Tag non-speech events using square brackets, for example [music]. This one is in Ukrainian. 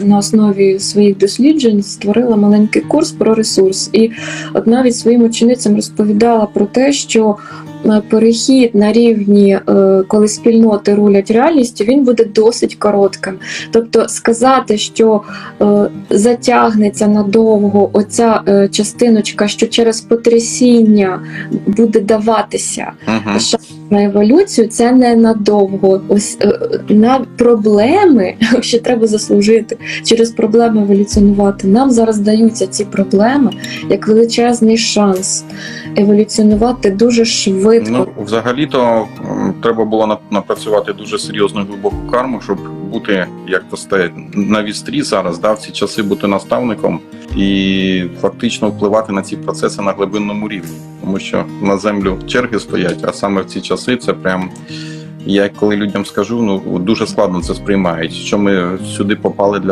на основі своїх досліджень створила маленький курс про ресурс. І от навіть своїм ученицям розповідала про те, що е, перехід на рівні, е, коли спільноти рулять реальністю, він буде досить коротким. Тобто сказати, що е, затягнеться надовго оця частиночка, що через потрясіння буде даватися Угу. На еволюцію, це не надовго. Ось е, на проблеми [laughs] ще треба заслужити через проблеми еволюціонувати. Нам зараз даються ці проблеми як величезний шанс еволюціонувати дуже швидко. Ну, взагалі-то треба було нап- напрацювати дуже серйозну глибоку карму, щоб бути, як то стає, на вістрі зараз, да, в ці часи бути наставником і фактично впливати на ці процеси на глибинному рівні. Тому що на землю черги стоять, а саме в ці часи це прям. Я коли людям скажу, ну дуже складно це сприймають. Що ми сюди попали для